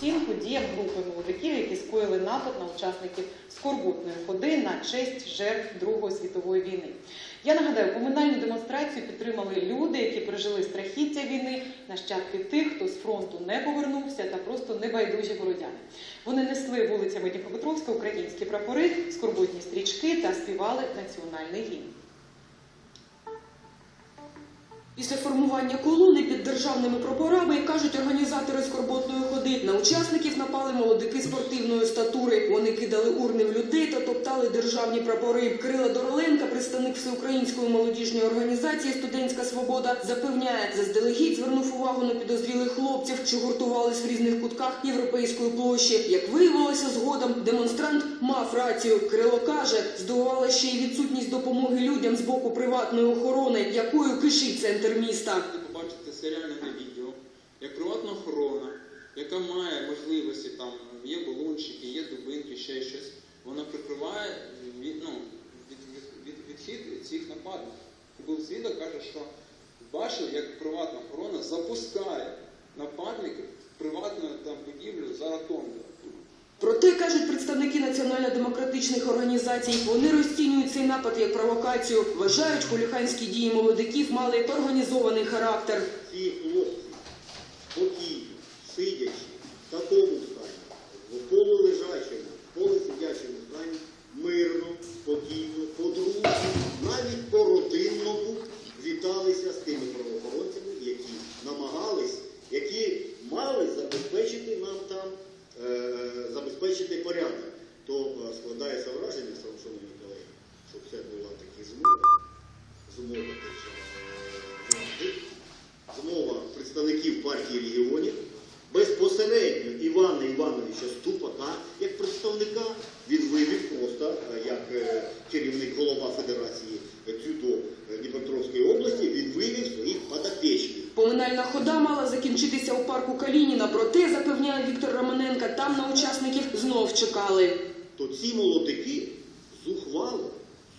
оцінку діям групи молодиків, які скоїли напад на учасників скорботної ходи на честь жертв Другої світової війни. Я нагадаю, поминальну демонстрацію підтримали люди, які пережили страхіття війни, нащадки тих, хто з фронту не повернувся, та просто небайдужі городяни. Вони несли вулицями Дніпропетровська українські прапори, скорботні стрічки та співали національний гімн. Після формування колони під державними прапорами, кажуть організатори скорботної ходи, на учасників напали молодики спортивної статури. Вони кидали урни в людей та топтали державні прапори. Кирила Дороленка, представник всеукраїнської молодіжної організації Студентська свобода, запевняє, заздалегідь звернув увагу на підозрілих хлопців, що гуртувались в різних кутках європейської площі. Як виявилося згодом, демонстрант мав рацію. Кирило каже, здивувала ще й відсутність допомоги людям з боку приватної охорони, якою кишить центр міста. Ви побачите серіальне відео, як приватна охорона, яка має можливості, там є балончики, є дубинки, ще щось, вона прикриває від, ну, від, від, від, відхід цих нападників. Був свідок каже, що бачив, як приватна охорона запускає нападників в приватну там, будівлю за ротондою. Проте кажуть представники національно-демократичних організацій, вони розцінюють цей напад як провокацію. Вважають, хуліханські дії молодиків мали організований характер. ці хлопці спокійно, сидячи в такому стані, в полулежачому, полусидячому стані, мирно, спокійно, мала закінчитися у парку Калініна, проте, запевняє Віктор Романенка, там на учасників знов чекали. то ці молодики зухвало,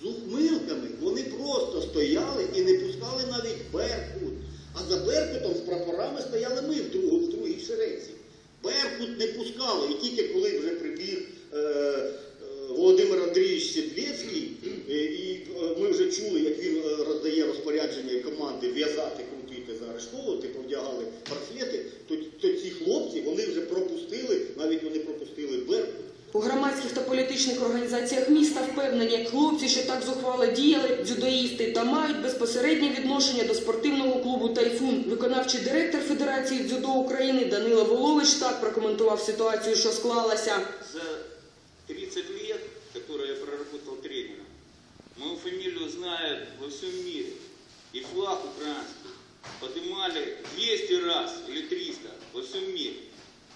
з ухмилками, вони просто стояли і не пускали навіть Беркут. А за Беркутом з прапорами стояли ми в, другій в шеренці. Беркут не пускали. І тільки коли вже прибіг е, е, Володимир Андрійович Сідвецький, е, і е, ми вже чули, як він е, роздає розпорядження і команди в'язати, крутити, заарештовувати, повдягали браслети, то, то ці хлопці вони вже пропустили, навіть вони пропустили Беркут. У громадських та політичних організаціях міста впевнені, хлопці, що так зухвало діяли, дзюдоїсти та мають безпосереднє відношення до спортивного клубу Тайфун. Виконавчий директор Федерації дзюдо України Данила Волович так прокоментував ситуацію, що склалася. за 30 лет, которые я проработал тренером, мою фамилию знают во всем мире. И флаг украинский поднимали 200 раз или 300 во всем мире.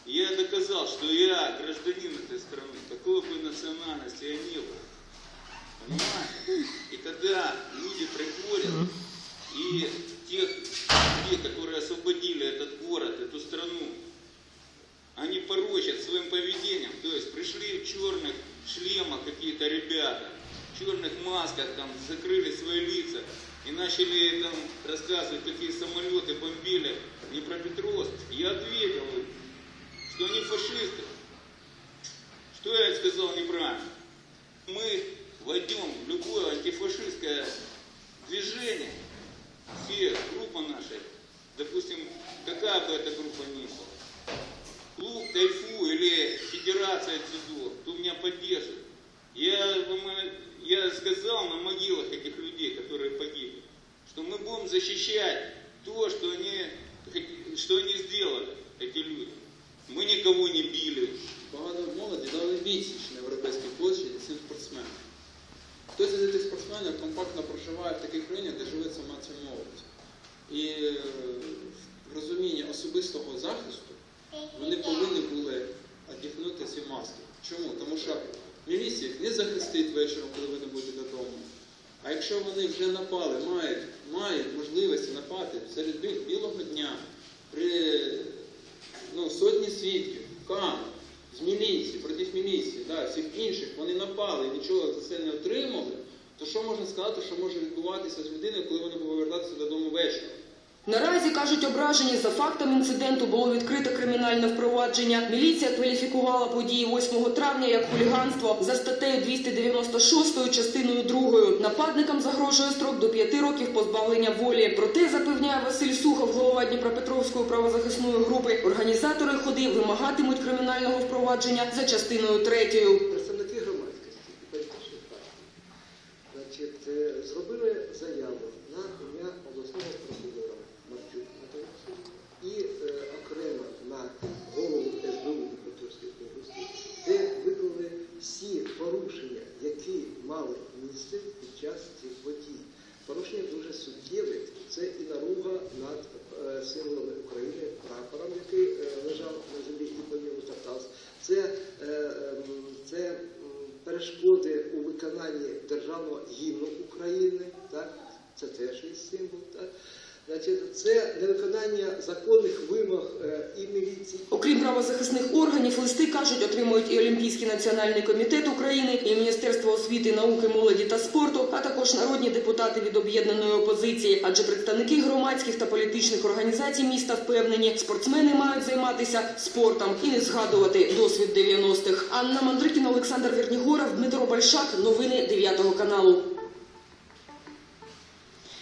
Я доказал, что я гражданин национальности я. Понимаете? И когда люди приходят, и тех людей, которые освободили этот город, эту страну, они порочат своим поведением. То есть пришли в черных шлемах какие-то ребята, в черных масках, там, закрыли свои лица и начали там рассказывать, какие самолеты бомбили Днепропетровск. Я ответил им, что они фашисты. Что я сказал неправильно? Любое антифашистское движение, все, группа наша, допустим, какая бы эта группа ни была, клуб Тайфу или Федерация дзюдо, кто меня поддержит. Я, вам- я сказал на могилах этих людей, которые погибли, что мы будем защищать то, что они, якщо вони вже напали, мають, мають можливості напати серед бі- білого дня при ну, сотні свідків, камер, з міліції, проти міліції, да, всіх інших, вони напали, нічого за це не отримали, то що можна сказати, що може відбуватися з людиною, коли вони повертатися додому ввечері? Наразі кажуть ображені за фактом інциденту було відкрито кримінальне впровадження. Міліція кваліфікувала події 8 травня як хуліганство за статтею 296 частиною 2. Нападникам загрожує строк до 5 років позбавлення волі. Проте запевняє Василь Сухов, голова Дніпропетровської правозахисної групи. Організатори ходи вимагатимуть кримінального впровадження за частиною 3. Порушення дуже суттєве. Це і наруга над е, символами України, прапором, який е, лежав на землі і по ньому топтався. Це, е, ем, це перешкоди у виконанні державного гімну України, так? це теж є символ. Так? Значить, це невиконання законних вимог е, і міліції, Окрім правозахисних органів, листи кажуть, отримують і Олімпійський національний комітет України, і Міністерство освіти, науки, молоді та спорту, а також народні депутати від об'єднаної опозиції. Адже представники громадських та політичних організацій міста впевнені, спортсмени мають займатися спортом і не згадувати досвід 90-х. Анна Мандрикіна, Олександр Вернігоров, Дмитро Большак. Новини 9 каналу.